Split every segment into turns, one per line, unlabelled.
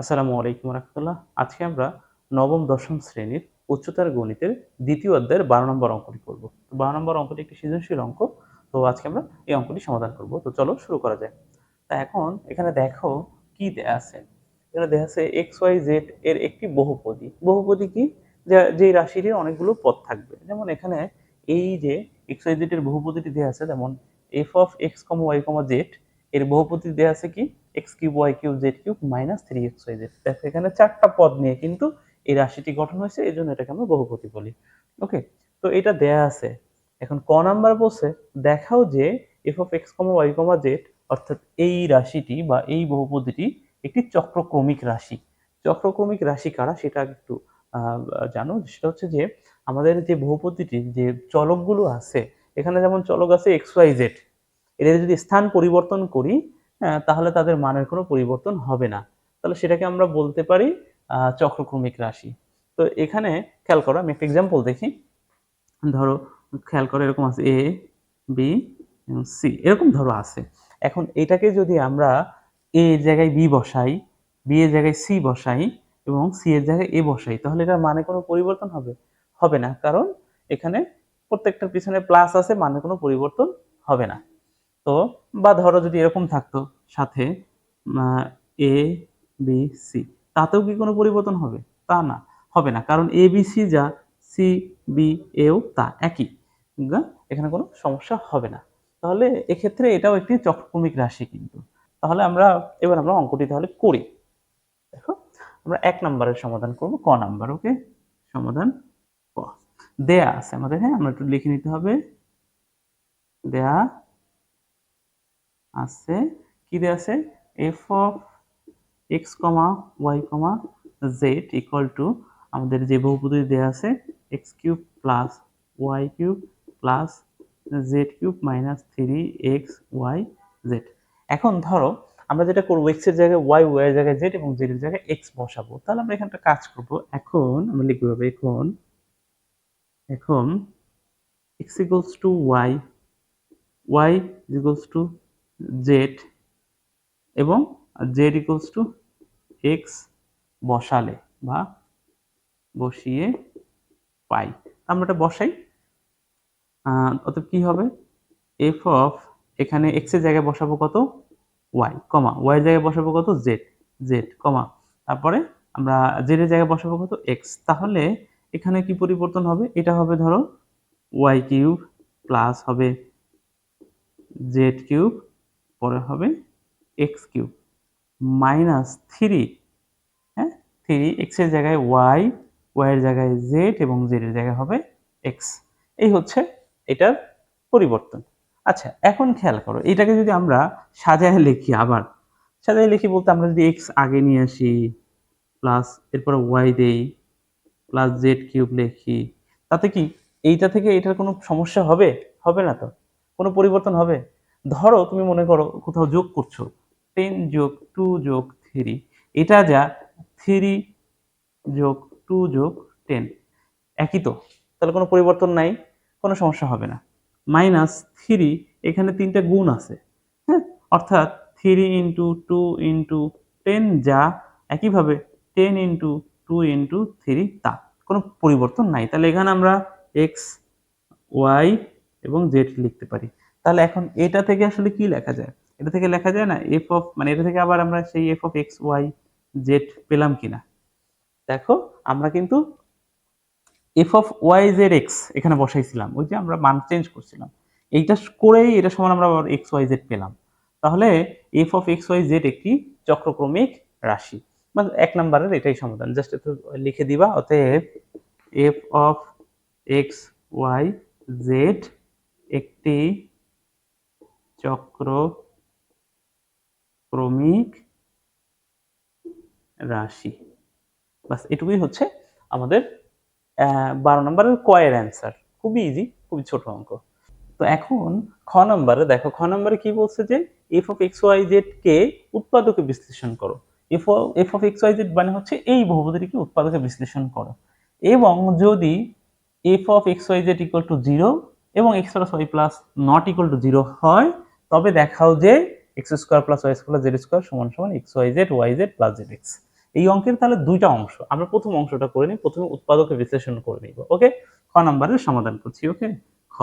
আসসালামু আলাইকুম রহমতুল্লাহ। আজকে আমরা নবম, দশম শ্রেণির উচ্চতর গণিতের দ্বিতীয় অধ্যায়ের বারো নম্বর অঙ্কটি করব। তো বারো নম্বর অঙ্কটি একটি সৃজনশীল অঙ্ক। তো আজকে আমরা এই অঙ্কটি সমাধান করব। তো চলো শুরু করা যায় তা এখন এখানে দেখো কি দেয়া আছে। এখানে দেখা আছে এক্স, ওয়াই, জেড এর একটি বহুপদী। বহুপদী কি? যা- যেই রাশিটির অনেকগুলো পদ থাকবে। যেমন এখানে এই যে এক্স, ওয়াই, জেড এর বহুপদীটি দেওয়া আছে যেমন f of x, comma y, comma z এর বহুপদী দেওয়া আছে কি? X cube, y cube, z cube minus three x, y z. দেখো এখানে চারটা পদ নিয়ে কিন্তু এই রাশিটি গঠন হয়েছে এই জন্য এটাকে আমরা বহুপতি বলি। ওকে, তো এটা দেয়া আছে। এখন ক নাম্বার বলছে, দেখাও যে f of x comma y comma z অর্থাৎ এই রাশিটি বা এই বহুপদীটি একটি চক্রক্রমিক রাশি। চক্রক্রমিক রাশি কারা? সেটা একটু জানো। সেটা হচ্ছে যে, আমাদের যে বহুপদীটির যে চলকগুলো আছে, এখানে যেমন চলক আছে এক্স ওয়াই জেড এদের যদি স্থান পরিবর্তন করি তাহলে তাদের মানের কোনো পরিবর্তন হবে না। তাহলে সেটাকে আমরা বলতে পারি চক্রক্রমিক রাশি। তো এখানে খেয়াল করো, আমি একটা এক্সাম্পল দেখি। ধরো, খেয়াল করো, এরকম আছে এ বি সি এরকম ধরো আছে। এখন এটাকে যদি আমরা এ জায়গায় বি বসাই বি এর জায়গায় সি বসাই, এবং সি এর জায়গায় এ বসাই, তাহলে এটার মানে কোনো পরিবর্তন হবে? হবে না, কারণ এখানে প্রত্যেকটার পিছনে প্লাস আছে মানে কোনো পরিবর্তন হবে না। তো বা ধরো যদি এরকম থাকতো সাথে এ বি সি তাতেও কি কোনো পরিবর্তন হবে? তা না, হবে না। কারণ এ বি সি যা সি বি এও তা একই। এখানে কোনো সমস্যা হবে না। তাহলে এক্ষেত্রে এটাও একটি চক্রক্রমিক রাশি কিন্তু। তাহলে আমরা, এবার আমরা অঙ্কটি তাহলে করি। দেখো, আমরা এক নম্বরের সমাধান করব, ক নাম্বার, ওকে? সমাধান ক। দেয়া আছে আমাদের হ্যাঁ? আমরা একটু লিখে নিতে হবে। দেয়া আছে। কি দেয়া আছে? F of x comma y comma z equal to আমাদের যে বহুপদী দেয়া আছে x cube plus y cube plus z cube minus three x y z এখন ধরো, আমরা যেটা করব এক্সের জায়গায় ওয়াই ওয়াই এর জায়গায় জেড এবং জেড এর জায়গায় এক্স বসাবো। তাহলে আমরা এখানটা কাজ করব। এখন আমরা লিখব হবে এখন এখন x equals to y y equals to z এবং জেড ইকুয়ালস টু এক্স বসালে বা বসিয়ে পাই। আমরা এটা বসাই। অতএব কি হবে? এফ অফ এখানে এক্সের জায়গায় বসাবো কত? Y comma. ওয়াই জায়গায় বসাবো কত? Z z comma. তারপরে আমরা জেড এর জায়গায় বসাবো কত? এক্স তাহলে এখানে কি পরিবর্তন হবে? এটা হবে ধরো ওয়াই কিউব প্লাস হবে জেড কিউব পরে হবে এক্স কিউব মাইনাস থ্রি হ্যাঁ? থ্রি এক্সের জায়গায় ওয়াই ওয়াই এর জায়গায় জেড এবং জেড এর জায়গায় হবে এক্স এই হচ্ছে এটার পরিবর্তন। আচ্ছা এখন খেয়াল করো, এটাকে যদি আমরা সাজায় লিখি আবার, সাজায় লিখি বলতে আমরা যদি এক্স আগে নিয়ে আসি প্লাস এরপরে ওয়াই দেই প্লাস জেড কিউব লিখি, তাতে কি এইটা থেকে এটার কোনো সমস্যা হবে? হবে না তো? কোনো পরিবর্তন হবে? ধরো তুমি মনে করো কোথাও যোগ করছ টেন যোগ টু যোগ থ্রি এটা যা থ্রি যোগ টু যোগ টেন একই তো, তাহলে কোনো পরিবর্তন নাই, কোনো সমস্যা হবে না মাইনাস থ্রি এখানে তিনটা গুণ আছে হ্যাঁ অর্থাৎ three into two into ten যা একইভাবে ten into two into three তা, কোনো পরিবর্তন নাই, তাহলে এখানে আমরা এক্স ওয়াই এবং জেড লিখতে পারি তাহলে এখন এটা থেকে আসলে কি লেখা যায়? এটা থেকে লেখা যায় না এফ অফ মানে এটা থেকে আবার আমরা সেই f of x y z পেলাম কিনা? দেখো, আমরা কিন্তু f of y z x এখানে বসাইছিলাম, ওই যে আমরা মান চেঞ্জ করছিলাম। এইটা করেই এটা সমান আমরা আবার এক্স ওয়াই জেড পেলাম। তাহলে f of x y z একটি চক্রক্রমিক রাশি। মানে এক নম্বরের এটাই সমাধান। জাস্ট একটু লিখে দিবা, অতএব f of x y z একটি চক্র ক্রমিক রাশি। বাস, এটুকুই হচ্ছে আমাদের বারো নম্বরের কয়ের অ্যান্সার খুবই ইজি খুবই ছোট অঙ্ক। তো এখন খ নম্বরে দেখো, খ নম্বরে কি বলছে যে f of x y z কে উৎপাদকে বিশ্লেষণ করো। F f of x y z মানে হচ্ছে এই বহুপদীটিকে উৎপাদকে বিশ্লেষণ করো। এবং যদি f of x y z equal to zero এবং x plus y plus not equal to zero হয় তবে দেখাও যে x square plus y square z square সমান সমান x y z y z plus z x এই অঙ্কের তাহলে দুইটা অংশ। আমরা প্রথম অংশটা করে নিই, প্রথমে উৎপাদকের বিশ্লেষণ করে নিব, ওকে? খ নাম্বারের সমাধান করছি, ওকে? খ।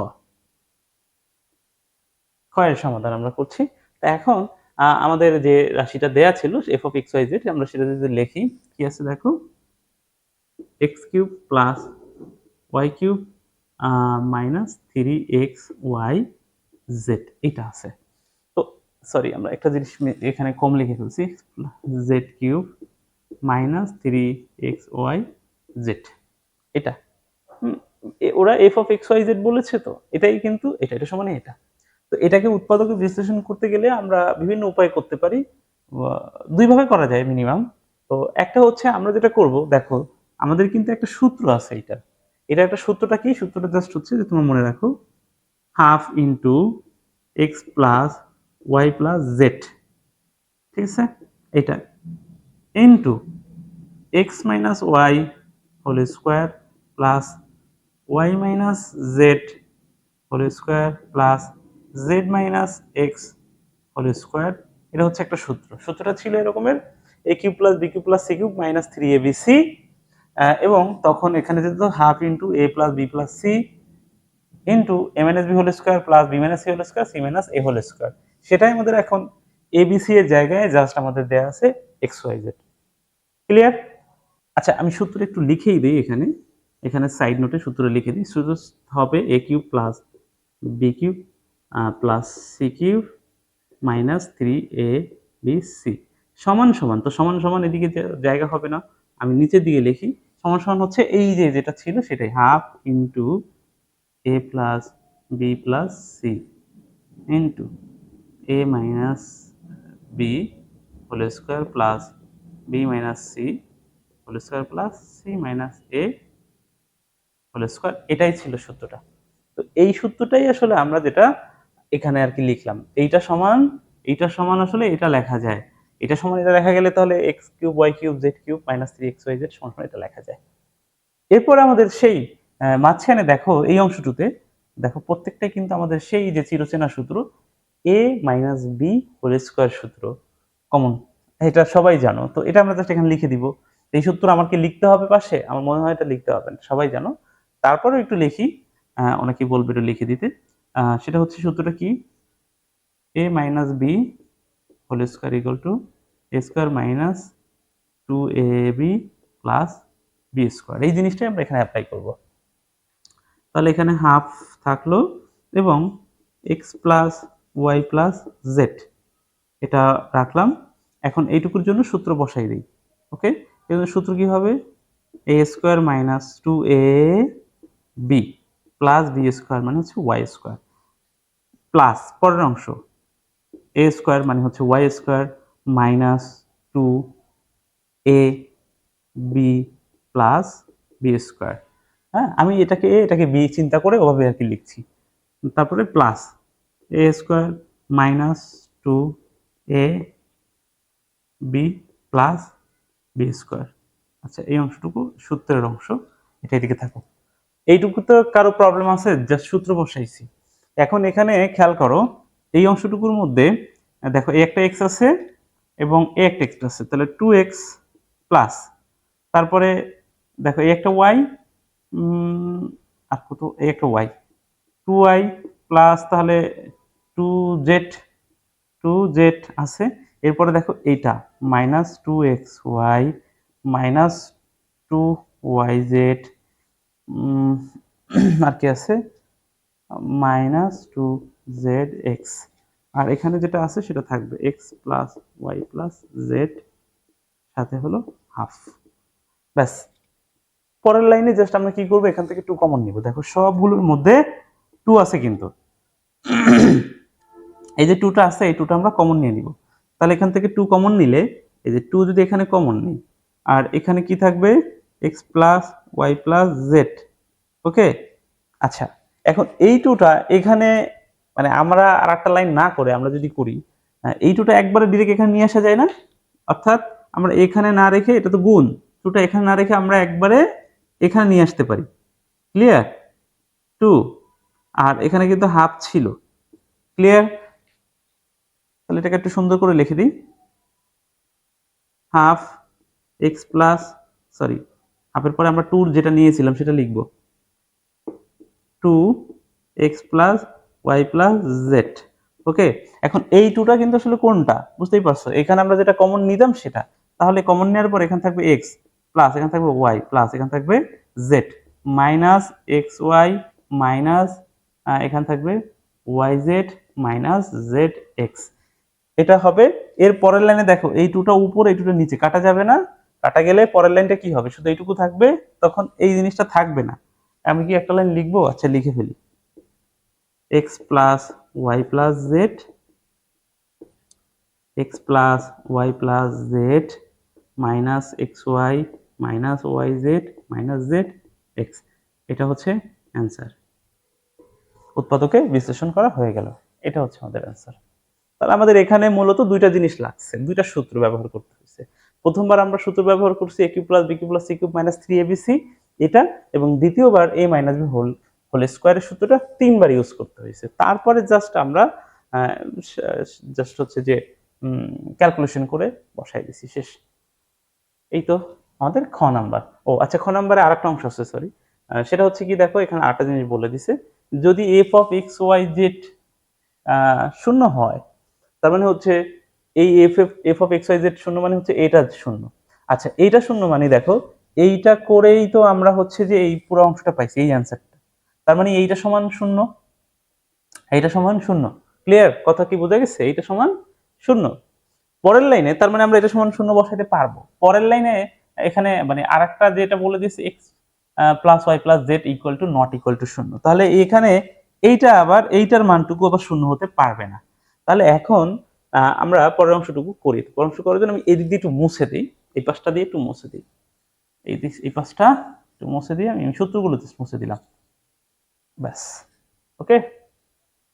এর সমাধান আমরা করছি। তা এখন আমাদের যে রাশিটা দেয়া ছিল f of x y z আমরা সেটা যদি লিখি, কি আছে দেখো? X cube plus y cube minus three x y z এটা আছে। তো সরি আমরা একটা জিনিস এখানে কম লিখে ফেলছি। Z cube minus three x y z এটা। ওরা f of x y z বলেছে তো। এটাই কিন্তু, এটা এটা সমানে এটা। তো এটাকে উৎপাদকে বিশ্লেষণ করতে গেলে আমরা বিভিন্ন উপায় করতে পারি। দুইভাবে করা যায় মিনিমাম তো একটা হচ্ছে আমরা যেটা করব, দেখো, আমাদের কিন্তু একটা সূত্র আছে এটা। এটা একটা সূত্রটা কি? সূত্রটা জাস্ট হচ্ছে যে তোমার মনে রাখো half into x plus y plus z. ঠিক আছে? এটা into x minus y whole square plus y minus z whole square plus z minus x whole square. এটা হচ্ছে একটা সূত্র। সূত্রটা ছিল এরকমের a cube plus b cube plus c cube minus three a b c এবং তখন এখানে যেত half into a plus b plus c into a minus b whole square plus b minus c whole square c minus a whole square সেটাই আমাদের এখন A B C এর জায়গায় just আমাদের দেয়া আছে এক্স ওয়াই জেড ক্লিয়ার আচ্ছা আমি সূত্র একটু লিখেই দিই এখানে। এখানে সাইড নোটে সূত্র লিখে দিই। সূত্র হবে a cube plus b cube plus c cube minus three a b c সমান সমান। তো সমান সমান এদিকে জায়গা হবে না। আমি নিচের দিকে লিখি। সমান সমান হচ্ছে এই যে যেটা ছিল সেটাই। Half into a plus b plus c into a minus b whole square plus b minus c whole square plus c minus a whole square এটাই ছিল সূত্রটা। তো এই সূত্রটাই আসলে আমরা যেটা এখানে আর কি লিখলাম। এইটা সমান এইটা সমান আসলে এটা লেখা যায়। এটা সমান এটা লেখা গেলে তাহলে x cube y cube z cube minus three x y z সমান এটা লেখা যায়। এরপর আমাদের সেই মাঝখানে দেখো, এই অংশটুতে দেখো, প্রত্যেকটাই কিন্তু আমাদের সেই যে চিরচেনা সূত্র a minus b whole square সূত্র। কমন এটা সবাই জানো। তো এটা আমরা জাস্ট এখানে লিখে দিব। এই সূত্র আমাকে লিখতে হবে পাশে? আমার মনে হয় এটা লিখতে হবে না। সবাই জানো? তারপরেও একটু লিখি। অনেকে বলবে এটা লিখে দিতে। সেটা হচ্ছে সূত্রটা কি? A minus b whole square equal to a square minus two a b plus b square এই জিনিসটাই আমরা এখানে অ্যাপ্লাই করব। তাহলে এখানে হাফ থাকল এবং x plus y plus z এটা রাখলাম। এখন এইটুকুর জন্য সূত্র বসাই দিই ওকে এর সূত্র কি হবে? A square minus two a b plus b square মানে হচ্ছে ওয়াই স্কোয়ার প্লাস পরের অংশ। এ স্কোয়ার মানে হচ্ছে y square minus two a b plus b square হ্যাঁ আমি এটাকে এ এটাকে বি চিন্তা করে ওভাবে আর কি লিখছি। তারপরে plus a square minus two a b plus b square আচ্ছা এই অংশটুকু সূত্রের অংশ, এটা এদিকে থাকো। এইটুকু তো কারও প্রবলেম আছে জাস্ট সূত্র বসাইছি। এখন এখানে খেয়াল করো, এই অংশটুকুর মধ্যে, দেখো এ একটা এক্স আছে এবং এ একটা এক্স আছে। তাহলে টু এক্স প্লাস তারপরে দেখো, এই একটা ওয়াই আর কত? এই একটা ওয়াই টু ওয়াই প্লাস তাহলে টু জেড টু জেড আছে। এরপরে দেখো এইটা minus two x y minus two y z আর কি আছে? মাইনাস টু জেড এক্স আর এখানে যেটা আছে সেটা থাকবে x plus y plus z সাথে হলো হাফ ব্যাস। পরের লাইনে জাস্ট আমরা কি করব? এখান থেকে টু কমন নিব। দেখো, সবগুলোর মধ্যে টু আছে কিন্তু। এই যে টুটা আছে, এই টুটা আমরা কমন নিয়ে নিব। তাহলে এখান থেকে টু কমন নিলে, এই যে টু যদি এখানে কমন নিই, আর এখানে কি থাকবে? X plus y plus z okay? আচ্ছা এখন এই টুটা এখানে মানে আমরা আর একটা লাইন না করে আমরা যদি করি এই টুটা একবারে ডিরেক্ট এখানে নিয়ে আসা যায় না। অর্থাৎ আমরা এখানে না রেখে, এটা তো গুণ টুটা এখানে না রেখে আমরা একবারে এখানে নিয়ে আসতে পারি। ক্লিয়ার টু আর এখানে কিন্তু হাফ ছিল। ক্লিয়ার তাহলে এটাকে একটু সুন্দর করে লিখে দিই। হাফ এক্স প্লাস সরি হাফের পরে আমরা টুর যেটা নিয়েছিলাম সেটা লিখব। Two x plus y plus z okay এখন এই টুটা কিন্তু আসলে কোনটা? বুঝতেই পারছ? এখানে আমরা যেটা কমন নিতাম সেটা। তাহলে কমন নেওয়ার পর এখানে থাকবে এক্স প্লাস এখানে থাকবে ওয়াই, প্লাস এখানে থাকবে z, minus x y minus এখানে থাকবে y z minus z x. এটা হবে, এর পরের লাইনে দেখো, এই টুটা উপরে, এই টুটা নিচে, কাটা যাবে না। কাটা গেলে পরের লাইনটা কি হবে? শুধু এইটুকু থাকবে, তখন এই জিনিসটা থাকবে না। আমি কি একটা লাইন লিখব? আচ্ছা লিখে ফেলি। X plus y plus z, x plus y plus z minus x y minus y z minus z x এটা হচ্ছে অ্যান্সার উৎপাদকে বিশ্লেষণ করা হয়ে গেল। এটা হচ্ছে আমাদের অ্যান্সার তাহলে আমাদের এখানে মূলত দুইটা জিনিস লাগছে, দুইটা সূত্র ব্যবহার করতে হয়েছে। প্রথমবার আমরা সূত্র ব্যবহার করছি a cube plus b cube plus c cube minus three a b c এটা এবং দ্বিতীয়বার a minus b whole whole স্কোয়ারের সূত্রটা তিনবার ইউজ করতে হয়েছে। তারপরে জাস্ট আমরা জাস্ট হচ্ছে যে ক্যালকুলেশন করে বসাই দিছি শেষ। এই তো। আমাদের খ নাম্বার। ও আচ্ছা খ নাম্বারে আর একটা অংশ আছে সরি সেটা হচ্ছে কি, দেখো, এখানে আটটা জিনিস বলে দিছে। যদি f of x y z শূন্য হয়, তার মানে হচ্ছে এই f f f of x y z শূন্য মানে হচ্ছে এটা শূন্য। আচ্ছা এইটা শূন্য মানে দেখো, এইটা করেই তো আমরা হচ্ছে যে এই পুরো অংশটা পাইছি, এই অ্যান্সারটা তার মানে এইটা সমান শূন্য। এইটা সমান শূন্য। ক্লিয়ার কথা কি বোঝা গেছে? এইটা সমান শূন্য। পরের লাইনে, তার মানে আমরা এটা সমান শূন্য বসাতে পারব। পরের লাইনে এখানে মানে আর একটা যেটা বলে দিয়েছে x plus y plus z equal to not equal to শূন্য। তাহলে এখানে এইটা আবার এইটার মানটুকু আবার শূন্য হতে পারবে না। তাহলে এখন আমরা পরের অংশটুকু করি। পরের অংশ করার জন্য আমি এদিক দিয়ে একটু মুছে দিই। এই পাশটা দিয়ে একটু মুছে দিই। এই দিক, এই পাশটা একটু মুছে দিয়ে আমি সূত্রগুলো মুছে দিলাম। ব্যাস। ওকে?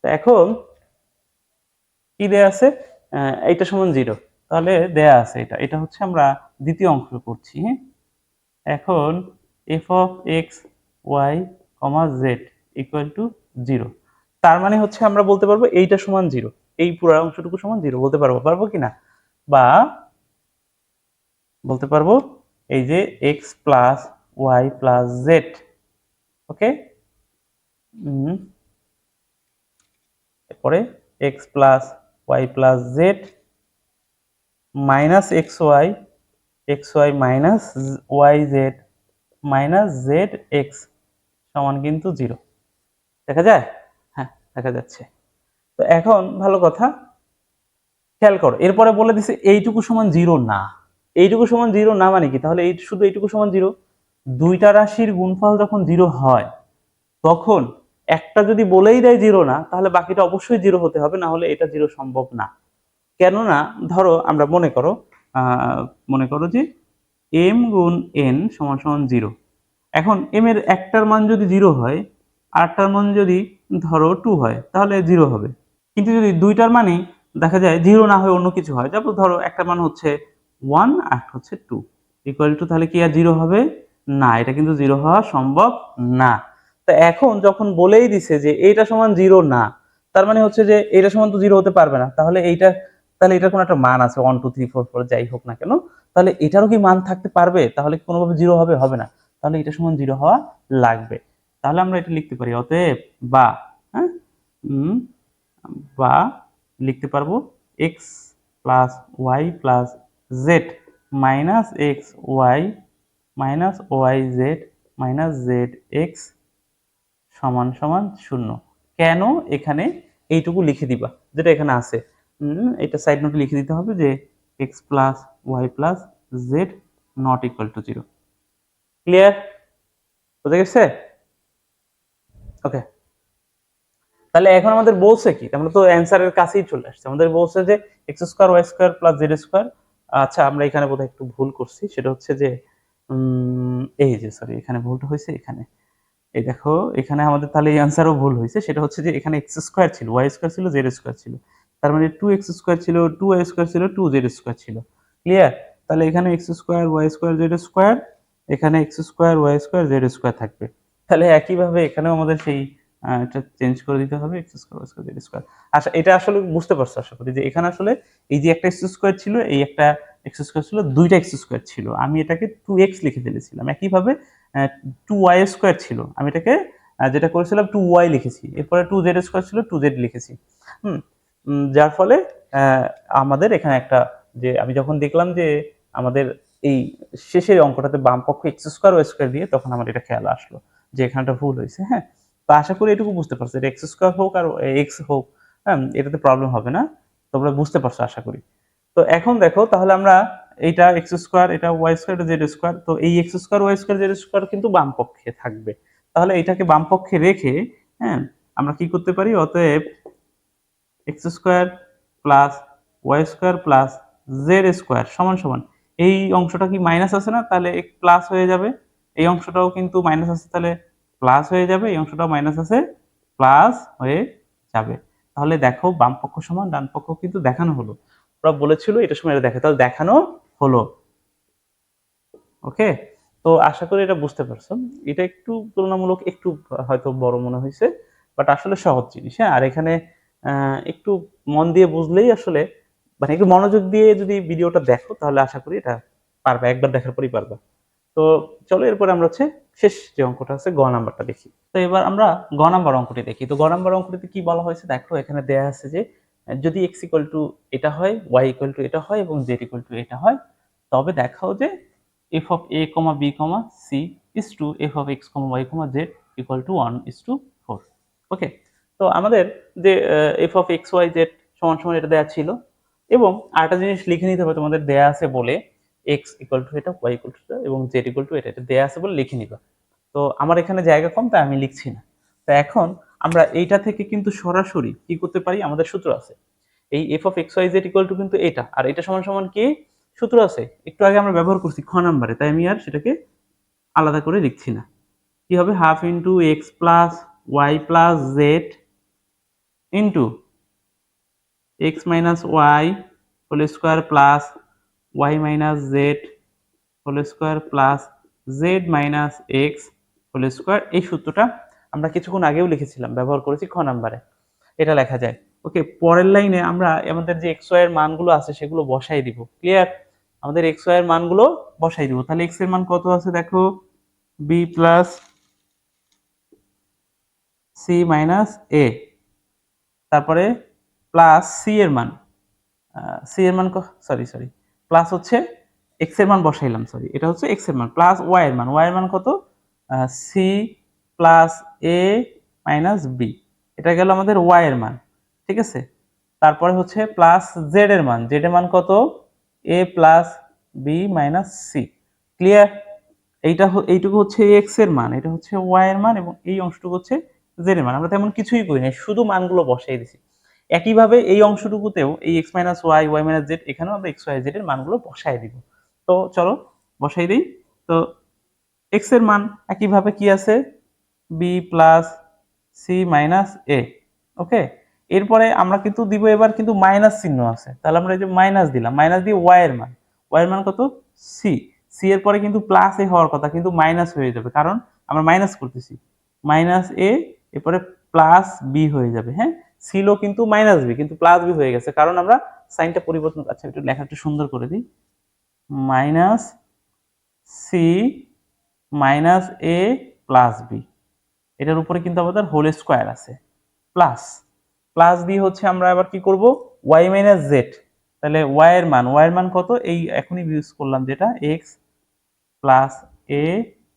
তো এখন কি দেয়া আছে? এইটা সমান জিরো তাহলে দেয়া আছে এটা। এটা হচ্ছে আমরা দ্বিতীয় অংশ করছি হ্যাঁ? এখন f of x y comma z equal to zero তার মানে হচ্ছে আমরা বলতে পারব এইটা সমান জিরো এই পুরো অংশটুকু সমান জিরো বলতে পারব পারব কি না? বা বলতে পারব এই যে x plus y plus z okay এরপরে x plus y plus z minus x y x y minus y z minus z x সমান কিন্তু জিরো দেখা যায়? হ্যাঁ দেখা যাচ্ছে। তো এখন ভালো কথা, খেয়াল করো, এরপরে বলে দিছে এইটুকু সমান জিরো না। এইটুকু সমান জিরো না মানে কি? তাহলে এই শুধু এইটুকু সমান জিরো দুইটা রাশির গুণফল যখন জিরো হয়, তখন একটা যদি বলেই দেয় জিরো না, তাহলে বাকিটা অবশ্যই জিরো হতে হবে, না হলে এটা জিরো সম্ভব না। কেননা, ধরো আমরা মনে করো মনে করো যে এম গুণ এন সমান সমান জিরো এখন এম এর একটার মান যদি জিরো হয় আটটার মান যদি ধরো টু হয়, তাহলে জিরো হবে। কিন্তু যদি দুইটার মানে দেখা যায় জিরো না হয়ে অন্য কিছু হয় তারপর ধরো একটা মান হচ্ছে ওয়ান আর হচ্ছে টু ইকুয়াল টু তাহলে কি আর জিরো হবে? না, এটা কিন্তু জিরো হওয়া সম্ভব না। তা এখন যখন বলেই দিছে যে এইটা সমান জিরো না, তার মানে হচ্ছে যে এইটা সমান তো জিরো হতে পারবে না, তাহলে এইটা তাহলে এটার কোনো একটা মান আছে one two three four four যাই হোক না কেন, তাহলে এটারও কি মান থাকতে পারবে? তাহলে কোনোভাবে জিরো হবে? হবে না। তাহলে এটা সমান জিরো হওয়া লাগবে। তাহলে আমরা এটা লিখতে পারি, অতএব বা হ্যাঁ? বা লিখতে পারব x plus y plus z minus x y minus y z minus z x সমান সমান শূন্য। কেন এখানে এইটুকু লিখে দিবা? যেটা এখানে আছে। এটা সাইড নোটে লিখে দিতে হবে যে x plus y plus z not equal to zero clear বুঝে গেছে? ওকে তাহলে এখন আমাদের বলছে কি? আমরা তো অ্যান্সারের কাছেই চলে আসছে। আমাদের বলছে যে x square y square plus z square আচ্ছা আমরা এখানে বোধহয় একটু ভুল করছি। সেটা হচ্ছে যে এই যে সরি এখানে ভুলটা হয়েছে, এখানে। এই দেখো, এখানে আমাদের তাহলে এই অ্যান্সারও ভুল হয়েছে। সেটা হচ্ছে যে এখানে এক্স স্কোয়ার ছিল ওয়াই স্কোয়ার ছিল জেড স্কোয়ার ছিল। তার মানে টু এক্স স্কোয়ার ছিল টু ওয়াই স্কোয়ার ছিল টু জেড স্কোয়ার ছিল। ক্লিয়ার তাহলে এখানে x square y square z square এখানে x square y square z square থাকবে। তাহলে একইভাবে এখানেও আমাদের সেই এটা চেঞ্জ করে দিতে হবে x square y square z square আচ্ছা এটা আসলে বুঝতে পারছ, আশা করি, যে এখানে আসলে এই যে একটা এক্স স্কোয়ার ছিল, এই একটা এক্স স্কোয়ার ছিল, দুইটা এক্স স্কোয়ার ছিল। আমি এটাকে টু এক্স লিখে ফেলেছিলাম। একইভাবে টু ওয়াই স্কোয়ার ছিল। আমি এটাকে যেটা করেছিলাম টু ওয়াই লিখেছি। এরপরে টু জেড স্কোয়ার ছিল টু জেড লিখেছি। হুম যার ফলে আমাদের এখানে একটা যে, আমি যখন দেখলাম যে, আমাদের এই শেষের অঙ্কটাতে বাম পক্ষ এক্স স্কোয়ার ওয়াই স্কোয়ার দিয়ে, তখন আমার এটা খেয়াল আসলো যে, এখানটা ভুল হয়েছে হ্যাঁ? তো আশা করি এটুকু বুঝতে পারছ এটা এক্স স্কোয়ার হোক আর এক্স হোক হ্যাঁ এটাতে প্রবলেম হবে না। তোমরা বুঝতে পারছ আশা করি। তো এখন দেখো, তাহলে আমরা এইটা এক্স স্কোয়ার এটা ওয়াই স্কোয়ার এটা জেড স্কোয়ার তো এই x square y square z square কিন্তু বাম পক্ষে থাকবে। তাহলে এটাকে বাম পক্ষে রেখে হ্যাঁ আমরা কি করতে পারি? অতএব x square plus y square plus z square সমান সমান। এই অংশটা কি মাইনাস আছে না? তাহলে প্লাস হয়ে যাবে। এই অংশটাও কিন্তু মাইনাস আছে, তাহলে প্লাস হয়ে যাবে। এই অংশটাও মাইনাস আছে প্লাস হয়ে যাবে। তাহলে দেখো, বাম পক্ষ সমান, ডান পক্ষ কিন্তু দেখানো হলো। ওরা বলেছিল এটা সময় এটা দেখে, তাহলে দেখানো হলো। ওকে তো আশা করি এটা বুঝতে পারছ। এটা একটু তুলনামূলক একটু হয়তো বড় মনে হয়েছে বাট আসলে সহজ জিনিস হ্যাঁ? আর এখানে একটু মন দিয়ে বুঝলেই আসলে মানে একটু মনোযোগ দিয়ে যদি ভিডিওটা দেখো, তাহলে আশা করি এটা পারবে, একবার দেখার পরই পারবে। তো চলো এরপরে আমরা হচ্ছে শেষ যে অঙ্কটা আছে, গ নাম্বারটা দেখি। তো এবার আমরা গ নাম্বার অঙ্কটি দেখি। তো গ নাম্বার অঙ্কটিতে কি বলা হয়েছে? দেখো, এখানে দেয়া আছে যে, যদি এক্স ইকুয়াল টু এটা হয় ওয়াই ইকুয়াল টু এটা হয় এবং জেড ইকুয়াল টু এটা হয়, তবে দেখাও যে f of a comma b comma c is two f of x comma y comma z equal to one is two four okay তো আমাদের যে f of x y z সমান সমান এটা দেওয়া ছিল, এবং আরেকটা জিনিস লিখে নিতে হবে তোমাদের দেয়া আছে বলে এক্স ইকুয়াল টু এটা ওয়াই ইকুয়াল টু এবং জেড ইকুয়াল টু এটা এটা দেয়া আছে বলে লিখে নিবা। তো আমার এখানে জায়গা কম, তাই আমি লিখছি না। তো এখন আমরা এইটা থেকে কিন্তু সরাসরি কি করতে পারি? আমাদের সূত্র আছে। এই f of x y z equal to কিন্তু এটা, আর এটা সমান সমান কি? সূত্র আছে। একটু আগে আমরা ব্যবহার করছি খ নাম্বারে, তাই আমি আর সেটাকে আলাদা করে লিখছি না। কি হবে? Half into x plus y plus z into x minus y whole square plus y minus z whole square plus z minus x whole square এই সূত্রটা আমরা কিছুক্ষণ আগেও লিখেছিলাম, ব্যবহার করেছি খ নাম্বারে। এটা লেখা যায়। ওকে, পরের লাইনে আমরা আমাদের যে এক্সের মানগুলো আছে সেগুলো বসাই দিব। ক্লিয়ার? আমাদের এক্সের মানগুলো বসাই দিব। তাহলে এক্সের মান কত আছে দেখো? B plus c minus a তারপরে প্লাস সি এর মান সি এর মান সরি সরি প্লাস হচ্ছে এক্সের মান বসাইলাম সরি এটা হচ্ছে এক্সের মান প্লাস ওয়াই এর মান ওয়াই এর মান কত? C plus a minus b এটা গেল আমাদের ওয়াই এর মান, ঠিক আছে? তারপরে হচ্ছে প্লাস জেড এর মান জেড এর মান কত? A plus b minus c clear এইটা এইটুকু হচ্ছে এক্সের মান, এটা হচ্ছে ওয়াই এর মান এবং এই অংশটুকু হচ্ছে এর মান, আমরা তেমন কিছুই করি না শুধু মানগুলো বসাই দিছি। একইভাবে এই অংশটুকুতেও এই x minus y y minus z এখানেও আমরা এক্স ওয়াই জেড এর মানগুলো বসাই দিব। তো চলো, বসাই দিই। তো এক্সের মান একইভাবে কি আছে? B plus C minus A okay এরপরে আমরা কিন্তু দিব এবার কিন্তু মাইনাস চিহ্ন আছে। তাহলে আমরা এই যে মাইনাস দিলাম মাইনাস দিয়ে ওয়াই এর মান। ওয়াই এর মান কত? সি সি এর পরে কিন্তু প্লাস এ হওয়ার কথা, কিন্তু মাইনাস হয়ে যাবে। কারণ আমরা মাইনাস করতেছি। মাইনাস এ এরপরে প্লাস বি হয়ে যাবে হ্যাঁ? ছিল কিন্তু মাইনাস বি কিন্তু প্লাস বি হয়ে গেছে। কারণ আমরা সাইনটা পরিবর্তন আচ্ছা একটু লেখা একটু সুন্দর করে দিই। Minus C minus A plus B এটার উপরে কিন্তু আমাদের হোল স্কোয়ার আছে। প্লাস প্লাস দিয়ে হচ্ছে আমরা আবার কি করব? ওয়াই মাইনাস জেড তাহলে ওয়াই এর মান ওয়াই এর মান কত? এই এখনই ইউজ করলাম যেটা X plus A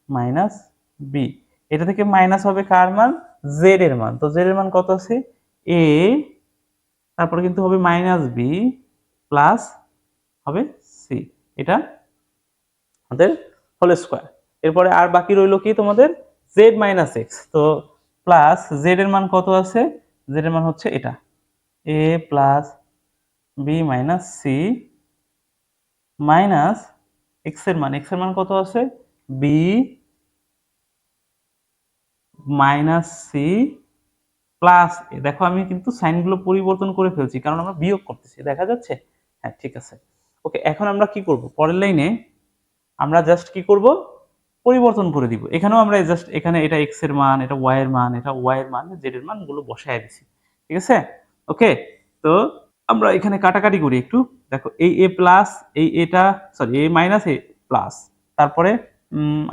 minus B এটা থেকে মাইনাস হবে কার মান? জেড এর মান। তো জেড এর মান কত আছে? এ তারপর কিন্তু হবে মাইনাস বি প্লাস হবে সি এটা আমাদের হোল স্কোয়ার এরপরে আর বাকি রইল কি তোমাদের? জেড মাইনাস এক্স তো প্লাস জেড এর মান কত আছে? জেড এর মান হচ্ছে এটা। A plus B minus C minus এক্সের মান। এক্সের মান কত আছে? বি মাইনাস সি প্লাস দেখো, আমি কিন্তু সাইনগুলো পরিবর্তন করে ফেলছি, কারণ আমরা বিয়োগ করতেছি, দেখা যাচ্ছে? হ্যাঁ ঠিক আছে। ওকে এখন আমরা কি করব? পরের লাইনে আমরা জাস্ট কি করব? পরিবর্তন করে দিব। এখানেও আমরা জাস্ট এখানে এটা এক্সের মান, এটা ওয়াই এর মান, এটা ওয়াই এর মান জেড এর মানগুলো বসায় দিছি। ঠিক আছে? ওকে তো আমরা এখানে কাটাকাটি করি একটু। দেখো, এই এ প্লাস এই এটা sorry A minus A plus তারপরে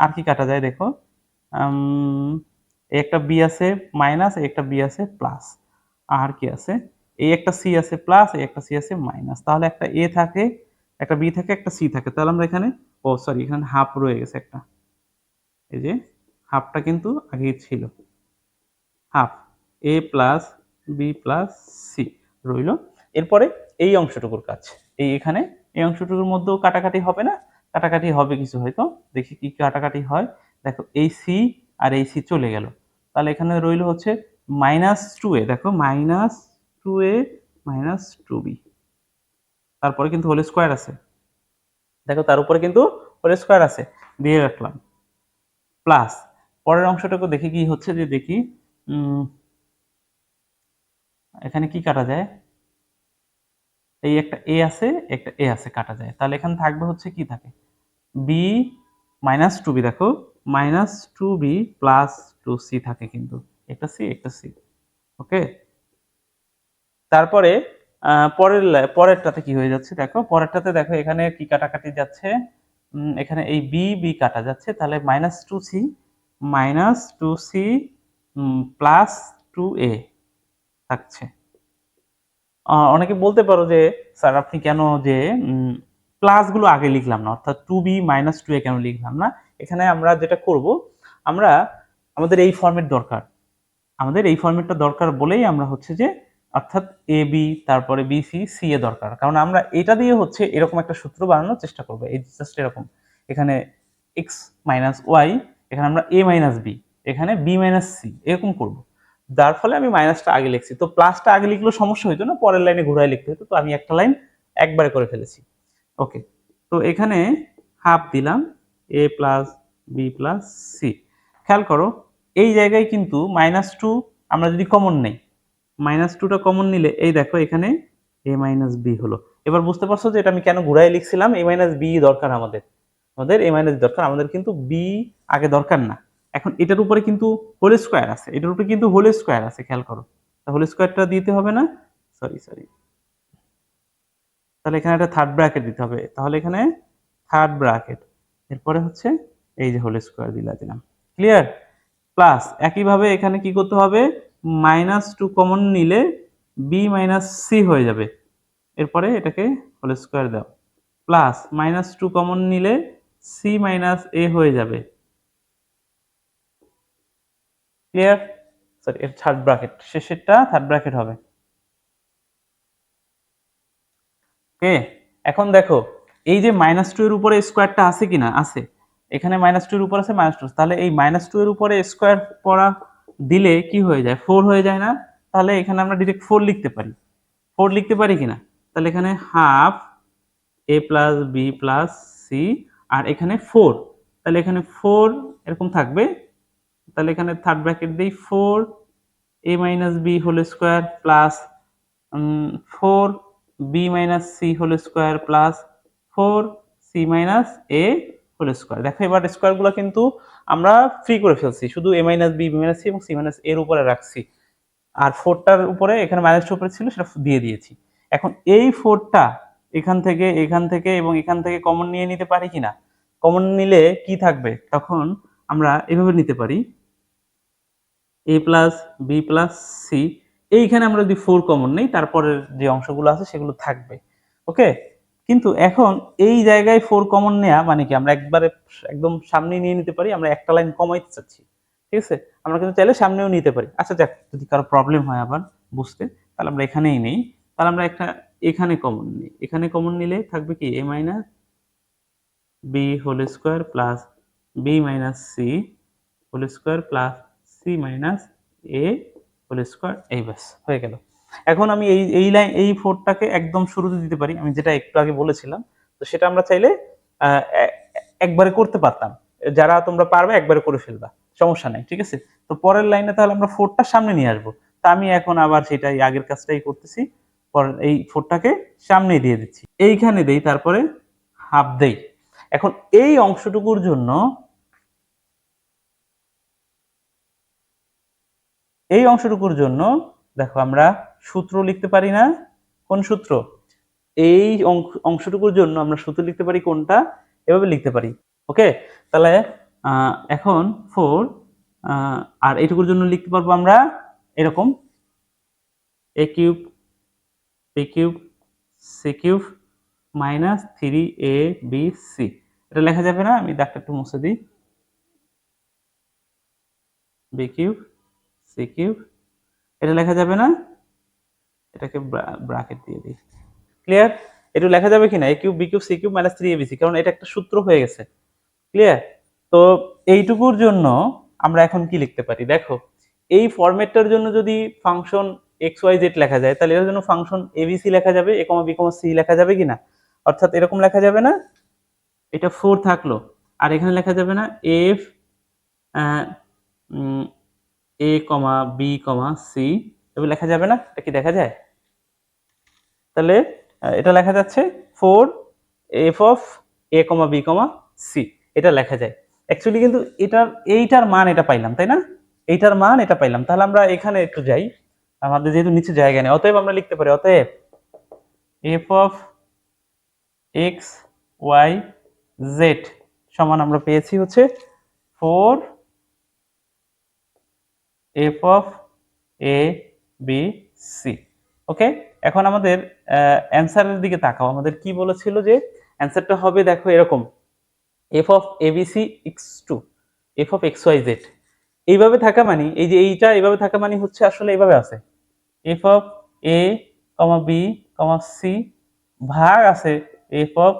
আর কি কাটা যায় দেখো? একটা বি আছে মাইনাস একটা বি আছে প্লাস। আর কি আছে? এই একটা সি আছে প্লাস এই একটা সি আছে মাইনাস। তাহলে একটা এ থাকে, একটা বি থাকে, একটা সি থাকে। তাহলে আমরা এখানে, ও সরি এখানে হাফ রয়ে গেছে একটা। এই যে হাফটা কিন্তু আগেই ছিল। Half A plus B plus C রইল। এরপরে এই অংশটুকুর কাজ। এই এখানে, এই অংশটুকুর মধ্যেও কাটাকাটি হবে না। কাটাকাটি হবে কিছু হয়তো। দেখি কি কাটাকাটি হয়। দেখো, এই সি আর এই সি চলে গেল। তাহলে এখানে রইল হচ্ছে মাইনাস টু এ দেখো minus two A minus two B তারপরে কিন্তু হোল স্কোয়ার আছে। দেখো তার উপরে কিন্তু হোল স্কোয়ার আছে, দিয়ে রাখলাম। প্লাস পরের অংশটাকে দেখি কি হচ্ছে যে দেখি এখানে কি কাটা যায়? এই একটা এ আছে, একটা এ আছে কাটা যায়। তাহলে এখানে থাকবে হচ্ছে কি থাকে? বি মাইনাস টু বি দেখো। Minus two B plus two C থাকে কিন্তু, একটা সি একটা সি ওকে তারপরে পরের পরেরটাতে কি হয়ে যাচ্ছে দেখো? পরেরটাতে দেখো এখানে কি কাটাকাটি যাচ্ছে? এখানে এই বি বি কাটা যাচ্ছে, তাহলে minus two C minus two C plus two A থাকছে। অনেকে বলতে পারো যে, স্যার, আপনি কেন যে প্লাসগুলো আগে লিখলাম না, অর্থাৎ two B minus two A কেন লিখলাম না? এখানে আমরা যেটা করব, আমরা আমাদের এই ফর্মেট দরকার। আমাদের এই ফর্মেটটা দরকার বলেই আমরা হচ্ছে যে, অর্থাৎ এ বি তারপরে বি সি সি এ দরকার। কারণ আমরা এটা দিয়ে হচ্ছে এরকম একটা সূত্র বানানোর চেষ্টা করব। এই জাস্ট এরকম। এখানে এক্স মাইনাস ওয়াই এখানে আমরা এ মাইনাস বি এখানে বি মাইনাস সি এরকম করব। যার ফলে আমি মাইনাসটা আগে লিখছি। তো প্লাসটা আগে লিখলেও সমস্যা হতো না, পরের লাইনে ঘুরায় লিখতে হতো তো আমি একটা লাইন একবারে করে ফেলেছি। ওকে তো এখানে হাফ দিলাম। A plus B plus C খেয়াল করো, এই জায়গায় কিন্তু মাইনাস টু আমরা যদি কমন নেই মাইনাস টুটা কমন নিলে, এই দেখো এখানে এ মাইনাস বি হলো। এবার বুঝতে পারছ যে এটা আমি কেন ঘুরাই লিখছিলাম? এ মাইনাস বি দরকার আমাদের। আমাদের এ মাইনাস দরকার, আমাদের কিন্তু বি আগে দরকার না। এখন এটার উপরে কিন্তু হোল স্কোয়ার আছে, এটার উপরে কিন্তু হোল স্কোয়ার আছে, খেয়াল করো। হোল স্কোয়ারটা দিতে হবে না? সরি সরি তাহলে এখানে একটা থার্ড ব্র্যাকেট দিতে হবে। তাহলে এখানে থার্ড ব্র্যাকেট এরপরে হচ্ছে এই যে হোল স্কোয়ার দিলা, দিলাম। ক্লিয়ার প্লাস একইভাবে এখানে কি করতে হবে? মাইনাস টু কমন নিলে বি মাইনাস সি হয়ে যাবে। এরপরে এটাকে হোল স্কোয়ার দাও। প্লাস মাইনাস টু কমন নিলে সি মাইনাস এ হয়ে যাবে। ক্লিয়ার সরি এর থার্ড ব্র্যাকেট শেষেরটা থার্ড ব্র্যাকেট হবে। ওকে এখন দেখো, এই যে মাইনাস টু এর উপরে স্কোয়ারটা আছে কিনা? আছে। এখানে মাইনাস টু এর উপর আছে মাইনাস টু তাহলে এই মাইনাস টু এর উপরে স্কোয়ার পড়া দিলে কি হয়ে যায়? ফোর হয়ে যায় না? তাহলে এখানে আমরা ডিরেক্ট ফোর লিখতে পারি। ফোর লিখতে পারি কিনা? তাহলে এখানে half A plus B plus C আর এখানে ফোর তাহলে এখানে ফোর এরকম থাকবে। তাহলে এখানে থার্ড ব্র্যাকেট দিই। Four A minus B whole square plus four B minus C whole square plus four C minus A whole square দেখো, এবার স্কোয়ারগুলো কিন্তু আমরা ফ্রি করে ফেলছি। শুধু A minus B minus C এবং সি মাইনাস এর উপরে রাখছি। আর ফোরটার উপরে এখানে মাইনাস উপরে ছিল, সেটা দিয়ে দিয়েছি। এখন এই ফোরটা এখান থেকে এখান থেকে এবং এখান থেকে কমন নিয়ে নিতে পারি কিনা? কমন নিলে কি থাকবে? তখন আমরা এভাবে নিতে পারি। A plus B plus C এইখানে আমরা যদি ফোর কমন নেই, তারপরের যে অংশগুলো আছে, সেগুলো থাকবে। ওকে কিন্তু এখন এই জায়গায় ফোর কমন নেওয়া মানে কি, আমরা একবারে একদম সামনে নিয়ে নিতে পারি, আমরা একটা লাইন কমাইতে চাচ্ছি, ঠিক আছে? আমরা কিন্তু চাইলে সামনেও নিতে পারি। আচ্ছা যাক, যদি কারও প্রবলেম হয় আবার বুঝতে, তাহলে আমরা এখানেই নেই। তাহলে আমরা একটা এখানে কমন নিই। এখানে কমন নিলে থাকবে কি A minus B whole square plus B minus C whole square plus C minus A whole square এই ব্যাস, হয়ে গেল। এখন আমি এই এই লাইন এই ফোরটাকে একদম শুরুতে দিতে পারি। আমি যেটা একটু আগে বলেছিলাম, তো সেটা আমরা চাইলে একবারে করতে পারতাম। যারা তোমরা পারবে, একবারে করে ফেলবা। সমস্যা নাই, ঠিক আছে? তো পরের লাইনে তাহলে আমরা ফোরটা সামনে নিয়ে আসব। তা আমি এখন আবার সেটাই আগের কাজটাই করতেছি। পরের এই ফোরটাকে সামনে দিয়ে দিচ্ছি। এইখানে দেই, তারপরে হাফ দেই। এখন এই অংশটুকুর জন্য এই অংশটুকুর জন্য, দেখো আমরা সূত্র লিখতে পারি না? কোন সূত্র? এই অংশ- অংশটুকুর জন্য আমরা সূত্র লিখতে পারি কোনটা? এভাবে লিখতে পারি। ওকে? তাহলে এখন ফোর আর এইটুকুর জন্য লিখতে পারব আমরা এরকম। A cube B cube C cube minus three A B C এটা লেখা যাবে না, আমি দাগটা একটু মুছে দিই। বি কিউব সি কিউব এটা লেখা যাবে না? এটাকে ব্রাকেট দিয়ে দিই। ক্লিয়ার একটু লেখা যাবে কিনা A cube B cube C cube minus three ABC কারণ এটা একটা সূত্র হয়ে গেছে। ক্লিয়ার তো এইটুকুর জন্য আমরা এখন কি লিখতে পারি? দেখো, এই ফরম্যাটটার জন্য যদি ফাংশন এক্স ওয়াই জেড লেখা যায়, তাহলে এর জন্য ফাংশন এবিসি লেখা যাবে এ কমা বি কমা সি লেখা যাবে কিনা অর্থাৎ এরকম লেখা যাবে না। এটা ফোর থাকল। আর এখানে লেখা যাবে না F A comma B comma C এগুলো লেখা যাবে না? এটা কি দেখা যায়? তাহলে এটা লেখা যাচ্ছে four F of A comma B comma C. এটা লেখা যায়। অ্যাকচুয়ালি কিন্তু এটার, এইটার মান এটা পাইলাম, তাই না? এইটার মান এটা পাইলাম। তাহলে আমরা এখানে একটু যাই। আমাদের যেহেতু নিচে জায়গা নেই, অতএব আমরা লিখতে পারি, অতএব F of X Y Z সমান আমরা পেয়েছি হচ্ছে four F of A B C okay এখন আমাদের অ্যান্সারের দিকে তাকাও। আমাদের কি বলেছিল যে অ্যান্সারটা হবে দেখো এরকম। F of ABC X to F of X Y Z এইভাবে থাকা মানে এই যে এইটা এইভাবে থাকা মানে হচ্ছে আসলে এইভাবে আছে। F of A comma B comma C ভাগ আছে F of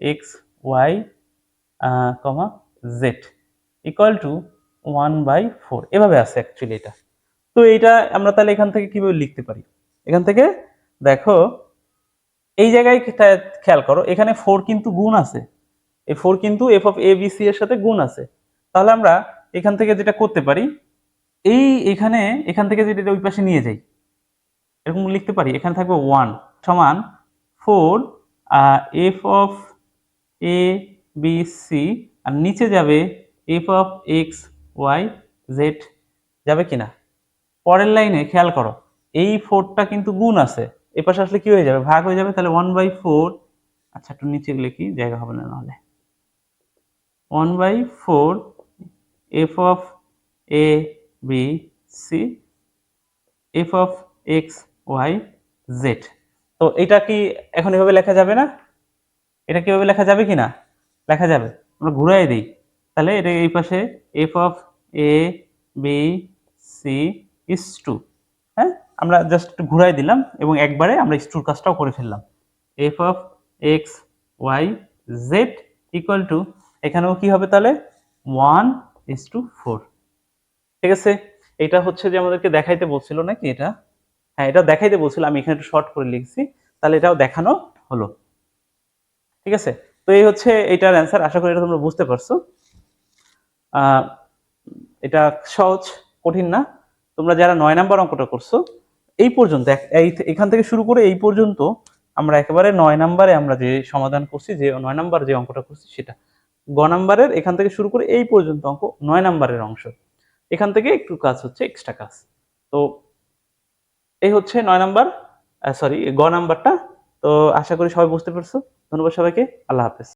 X Y comma Z equal to one by four এভাবে আছে অ্যাকচুয়ালি এটা। তো এইটা আমরা তাহলে এখান থেকে কীভাবে লিখতে পারি? এখান থেকে দেখো, এই জায়গায় খেয়াল করো, এখানে ফোর কিন্তু গুণ আছে। এই ফোর কিন্তু F of A B C এর সাথে গুণ আছে। তাহলে আমরা এখান থেকে যেটা করতে পারি, এই এখানে, এখান থেকে যেটা ওই পাশে নিয়ে যাই। এরকম লিখতে পারি, এখানে থাকবে ওয়ান সমান four F of A B C আর নিচে যাবে F of X Y Z যাবে কিনা? পরের লাইনে খেয়াল করো, এই ফোরটা কিন্তু গুণ আছে। এ পাশে আসলে কি হয়ে যাবে? ভাগ হয়ে যাবে, তাহলে ওয়ান বাই ফোর আচ্ছা একটু নিচে গেলে কি? জায়গা হবে না নাহলে। One by four F of A B C F of X Y Z তো এটা কি এখন এভাবে লেখা যাবে না? এটা কীভাবে লেখা যাবে কি না লেখা যাবে। আমরা ঘুরাই দিই। তাহলে এটা এই পাশে F of A B C is two হ্যাঁ? আমরা জাস্ট একটু ঘুরাই দিলাম এবং একবারে আমরা ইস টুর কাজটাও করে ফেললাম। F of X Y Z equal to এখানেও কি হবে তাহলে? ওয়ান ইস টু ফোর ঠিক আছে? এটা হচ্ছে যে আমাদেরকে দেখাইতে বলছিল নাকি এটা? হ্যাঁ এটা দেখাইতে বলছিল, আমি এখানে একটু শর্ট করে লিখছি। তাহলে এটাও দেখানো হলো। ঠিক আছে? তো এই হচ্ছে এটার অ্যান্সার আশা করি এটা তোমরা বুঝতে পারছ। এটা সহজ, কঠিন না। তোমরা যারা নয় নাম্বার অঙ্কটা করছ, এই পর্যন্ত এখান থেকে শুরু করে এই পর্যন্ত আমরা একেবারে নয় নাম্বারে আমরা যে সমাধান করছি, যে নয় নাম্বার যে অঙ্কটা করছি সেটা। গ নাম্বারের এখান থেকে শুরু করে এই পর্যন্ত অঙ্ক নয় নাম্বারের অংশ। এখান থেকে একটু কাজ হচ্ছে এক্সট্রা কাজ। তো এই হচ্ছে নয় নাম্বার সরি গ নাম্বারটা। তো আশা করি সবাই বুঝতে পারছ। ধন্যবাদ সবাইকে। আল্লাহ হাফেজ।